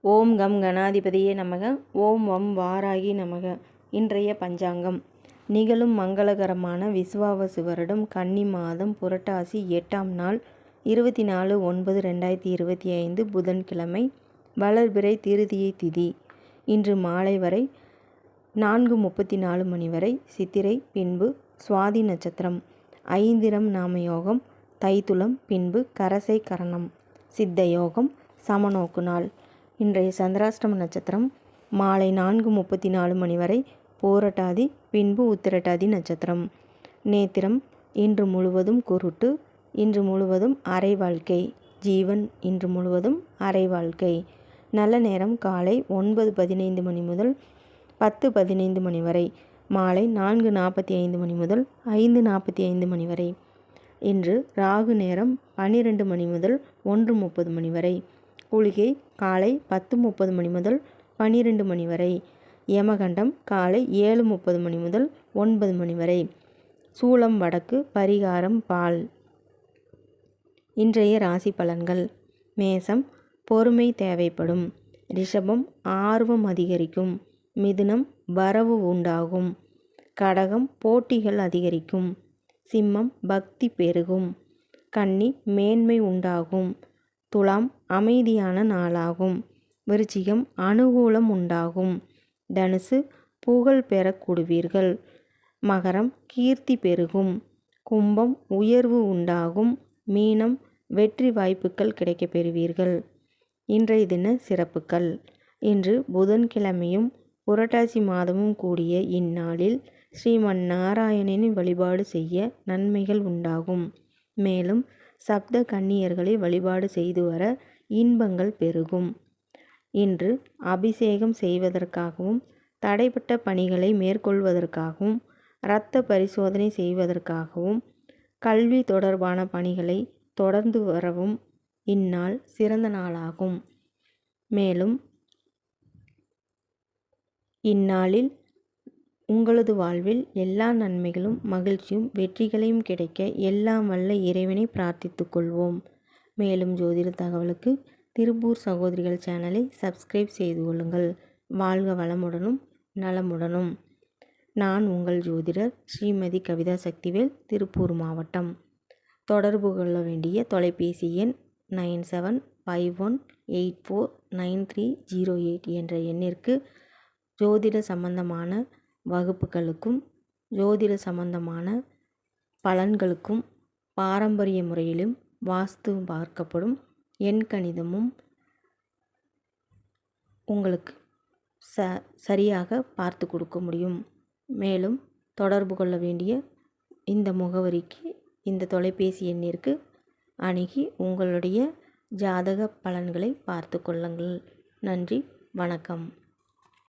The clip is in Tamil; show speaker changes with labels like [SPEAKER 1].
[SPEAKER 1] ஓம் கம் கணாதிபதியே நமக. ஓம் வம் வாராகி நமக. இன்றைய பஞ்சாங்கம். நிகழும் மங்களகரமான விஸ்வாவசு வருடம் கன்னி மாதம் புரட்டாசி எட்டாம் நாள் இருபத்தி நாலு ஒன்பது ரெண்டாயிரத்தி இருபத்தி ஐந்து புதன்கிழமை வளர்பிறை திருதியை திதி. இன்று மாலை வரை நான்கு முப்பத்தி நாலு மணி வரை சித்திரை பின்பு சுவாதி நட்சத்திரம் ஐந்திரம் நாம யோகம் தைத்துளம் பின்பு கரசை கரணம் சித்த யோகம் சமநோக்கு நாள். இன்றைய சந்திராஷ்டம நட்சத்திரம் மாலை நான்கு முப்பத்தி நாலு மணி வரை போரட்டாதி பின்பு உத்திரட்டாதி நட்சத்திரம். நேத்திரம் இன்று முழுவதும் குருட்டு இன்று முழுவதும் அரை வாழ்க்கை. ஜீவன் இன்று முழுவதும் அரை வாழ்க்கை. நல்ல நேரம் காலை ஒன்பது பதினைந்து மணி முதல் பத்து பதினைந்து மணி வரை மாலை நான்கு நாற்பத்தி ஐந்து மணி முதல் ஐந்து நாற்பத்தி ஐந்து மணி வரை. இன்று ராகு நேரம் பன்னிரெண்டு மணி முதல் ஒன்று முப்பது மணி வரை. குளிகை காலை பத்து முப்பது மணி முதல் பன்னிரெண்டு மணி வரை. யமகண்டம் காலை ஏழு முப்பது மணி முதல் ஒன்பது மணி வரை. சூளம் வடக்கு பரிகாரம் பால். இன்றைய ராசி பலன்கள். மேசம் பொறுமை தேவைப்படும். ரிஷபம் ஆர்வம் அதிகரிக்கும். மிதுனம் வரவு உண்டாகும். கடகம் போட்டிகள் அதிகரிக்கும். சிம்மம் பக்தி பெருகும். கன்னி மேன்மை உண்டாகும். துலாம் அமைதியான நாளாகும். விருச்சிகம் அனுகூலம் உண்டாகும். தனுசு புகழ் பெறக்கூடுவீர்கள் மகரம் கீர்த்தி பெருகும். கும்பம் உயர்வு உண்டாகும். மீனம் வெற்றி வாய்ப்புகள் கிடைக்கப் பெறுவீர்கள். இன்றைய தின சிறப்புகள். இன்று புதன்கிழமையும் புரட்டாசி மாதமும் கூடிய இந்நாளில் ஸ்ரீமன் நாராயணனின் வழிபாடு செய்ய நன்மைகள் உண்டாகும். மேலும் சப்த கன்னியர்களை வழிபாடு செய்து வர இன்பங்கள் பெருகும். இன்று அபிஷேகம் செய்வதற்காகவும் தடைப்பட்ட பணிகளை மேற்கொள்வதற்காகவும் இரத்த பரிசோதனை செய்வதற்காகவும் கல்வி தொடர்பான பணிகளை தொடர்ந்து வரவும் இந்நாள் சிறந்த நாளாகும். மேலும் இந்நாளில் உங்களது வாழ்வில் எல்லா நன்மைகளும் மகிழ்ச்சியும் வெற்றிகளையும் கிடைக்க எல்லாம் வல்ல இறைவனை பிரார்த்தித்து கொள்வோம். மேலும் ஜோதிட தகவலுக்கு திருப்பூர் சகோதரிகள் சேனலை சப்ஸ்கிரைப் செய்து கொள்ளுங்கள். வாழ்க வளமுடனும் நலமுடனும். நான் உங்கள் ஜோதிடர் ஸ்ரீமதி கவிதா சக்திவேல் திருப்பூர் மாவட்டம். தொடர்பு கொள்ள வேண்டிய தொலைபேசி எண் nine seven five one eight four nine three zero eight என்ற எண்ணிற்கு ஜோதிட சம்பந்தமான வகுப்புகளுக்கும் ஜோதிட சம்பந்தமான பலன்களுக்கும் பாரம்பரிய முறையிலும் வாஸ்து பார்க்கப்படும் எண் கணிதமும் உங்களுக்கு ச சரியாக பார்த்து கொடுக்க முடியும். மேலும் தொடர்பு கொள்ள வேண்டிய இந்த முகவரிக்கு இந்த தொலைபேசி எண்ணிற்கு அணுகி உங்களுடைய ஜாதக பலன்களை பார்த்து கொள்ளுங்கள். நன்றி வணக்கம்.